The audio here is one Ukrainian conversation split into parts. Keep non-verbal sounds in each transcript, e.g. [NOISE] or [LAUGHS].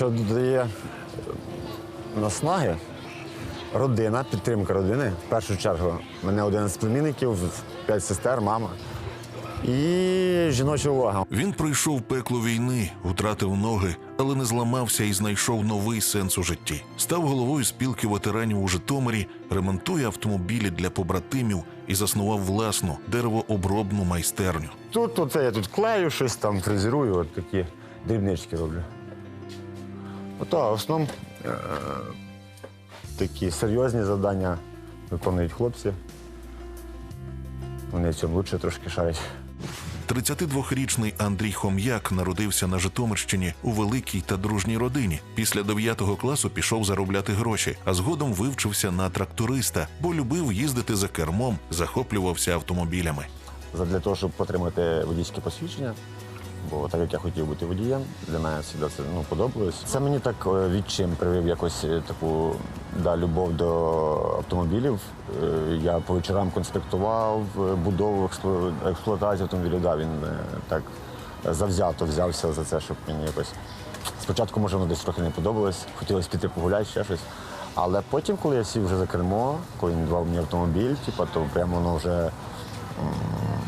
що додає наснаги, родина, підтримка родини. В першу чергу, мене 11 племінників, 5 сестер, мама. І жіноча увага. Він пройшов пекло війни, втратив ноги, але не зламався і знайшов новий сенс у житті. Став головою спілки ветеранів у Житомирі, ремонтує автомобілі для побратимів і заснував власну деревообробну майстерню. Тут оце я тут клею щось там, фрезерую, от такі дрібнички роблю. Ото, а в основному е- такі серйозні завдання виконують хлопці. Вони в цьому лучше трошки шарять. 32-річний Андрій Хом'як народився на Житомирщині у великій та дружній родині. Після 9 класу пішов заробляти гроші, а згодом вивчився на тракториста, бо любив їздити за кермом, захоплювався автомобілями. Для того, щоб отримати водійське посвідчення. Бо так як я хотів бути водієм, для мене завжди це ну, подобалось. Це мені так е, відчим привив якось е, таку да, любов до автомобілів. Е, Я по вечорам конспектував будову експлуатацію автомобілів. Да, він так завзято взявся за це, щоб мені якось. Спочатку, може, воно десь трохи не подобалось, хотілося піти погуляти, ще щось. Але потім, коли я сів вже за кермо, коли він давав мені автомобіль, типу, то прямо воно вже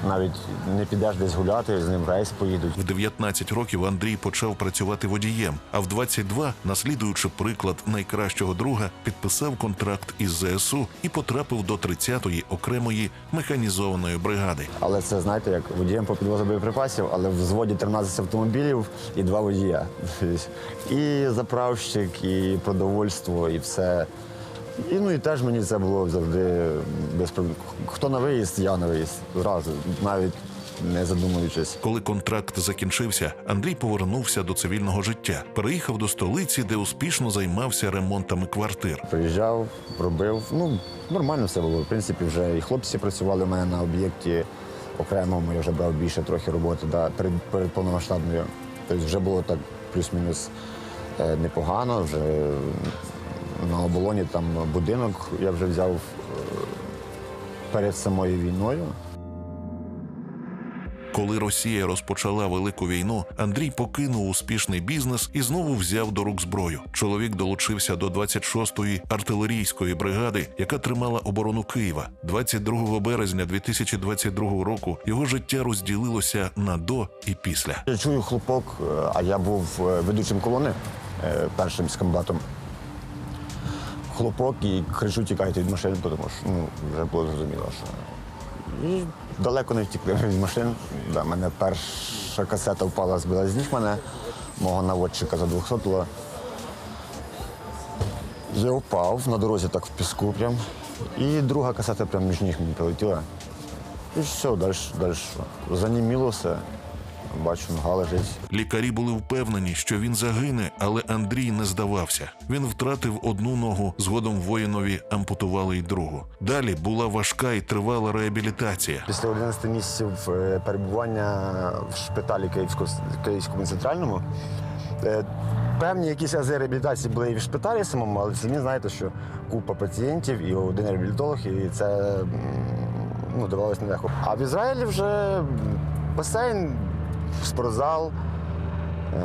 навіть не підеш десь гуляти, з ним в рейс поїдуть. В 19 років Андрій почав працювати водієм, а в 22, наслідуючи приклад найкращого друга, підписав контракт із ЗСУ і потрапив до 30-ї окремої механізованої бригади. Але це знаєте, як водієм по підвозу боєприпасів, але в взводі 13 автомобілів і два водія. [LAUGHS] І заправщик, і продовольство, і все. І ну і теж мені це було завжди без проблем. Хто на виїзд, я на виїзд. Зразу, навіть не задумуючись. Коли контракт закінчився, Андрій повернувся до цивільного життя, переїхав до столиці, де успішно займався ремонтами квартир. Приїжджав, робив. Ну, нормально все було. В принципі, вже і хлопці працювали у мене на об'єкті окремому, я вже брав більше трохи роботи да, перед, перед повномасштабною. Тобто вже було так плюс-мінус е, непогано. Вже на оболоні там будинок я вже взяв е, перед самою війною. Коли Росія розпочала велику війну, Андрій покинув успішний бізнес і знову взяв до рук зброю. Чоловік долучився до 26-ї артилерійської бригади, яка тримала оборону Києва. 22 березня 2022 року його життя розділилося на до і після. Я чую хлопок, е, а я був е, ведучим колони, першим з комбатом. Хлопок і кричу, тікайте від машин, тому що ну, вже було зрозуміло, що. І далеко не втікли від машин. Да, мене перша касета впала, збила з ніг мене, мого наводчика за 200 було. Я впав на дорозі так в піску прям. І друга касета прям між ніг мені прилетіла. І все, далі, далі. Заніміло все. Бачу, нога лежить. Лікарі були впевнені, що він загине, але Андрій не здавався. Він втратив одну ногу, згодом воїнові ампутували й другу. Далі була важка і тривала реабілітація. Після 11 місяців е, перебування в шпиталі Київського, Київському центральному. е, Певні якісь ази реабілітації були і в шпиталі самому, але самі знаєте, що купа пацієнтів і один реабілітолог, і це ну, давалось нелегко. А в Ізраїлі вже басейн, спортзал. Е,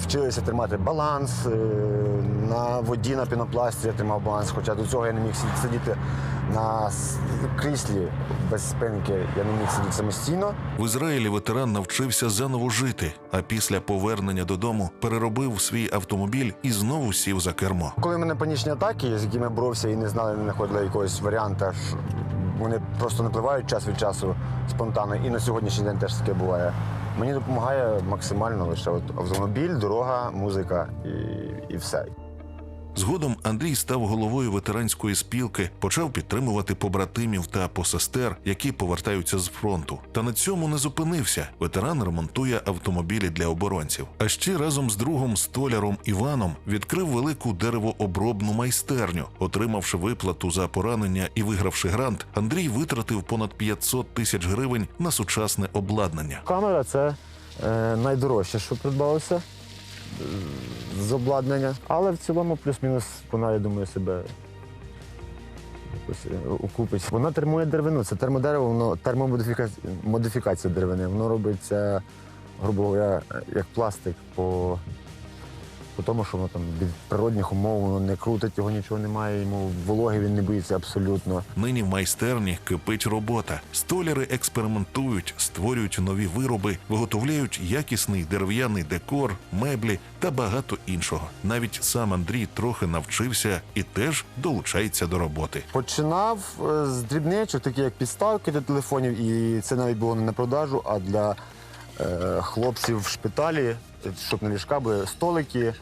Вчилися тримати баланс е, на воді на пінопласті я тримав баланс, хоча до цього я не міг сидіти на кріслі без спинки, я не міг сидіти самостійно. В Ізраїлі ветеран навчився заново жити, а після повернення додому переробив свій автомобіль і знову сів за кермо. Коли в мене панічні атаки, з якими боровся і не знали, не знаходили якогось варіанта, вони просто напливають час від часу спонтанно, і на сьогоднішній день теж таке буває. Мені допомагає максимально лише от автомобіль, дорога, музика і, і все. Згодом Андрій став головою ветеранської спілки, почав підтримувати побратимів та посестер, які повертаються з фронту. Та на цьому не зупинився. Ветеран ремонтує автомобілі для оборонців. А ще разом з другом столяром Іваном відкрив велику деревообробну майстерню. Отримавши виплату за поранення і вигравши грант, Андрій витратив понад 500 тисяч гривень на сучасне обладнання. Камера це е, найдорожче, що придбалося з обладнання. Але в цілому плюс-мінус вона, я думаю, себе якось е, окупить. Вона термує деревину. Це термодерево, воно термомодифікація модифікація деревини. Воно робиться, грубо говоря, як пластик по тому що воно там від природних умов воно не крутить, його нічого немає, йому вологи він не боїться абсолютно. Нині в майстерні кипить робота. Столяри експериментують, створюють нові вироби, виготовляють якісний дерев'яний декор, меблі та багато іншого. Навіть сам Андрій трохи навчився і теж долучається до роботи. Починав е, з дрібничок, такі як підставки до телефонів, і це навіть було не на продажу, а для хлопців в шпиталі, е, щоб на ліжка були столики,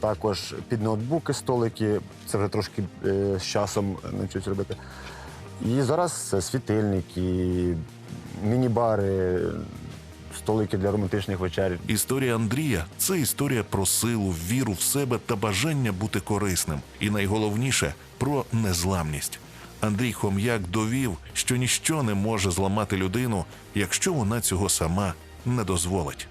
також під ноутбуки столики. Це вже трошки е, з часом навчусь робити. І зараз це світильники, міні-бари, столики для романтичних вечер. Історія Андрія це історія про силу, віру в себе та бажання бути корисним. І найголовніше про незламність. Андрій Хом'як довів, що ніщо не може зламати людину, якщо вона цього сама не дозволить.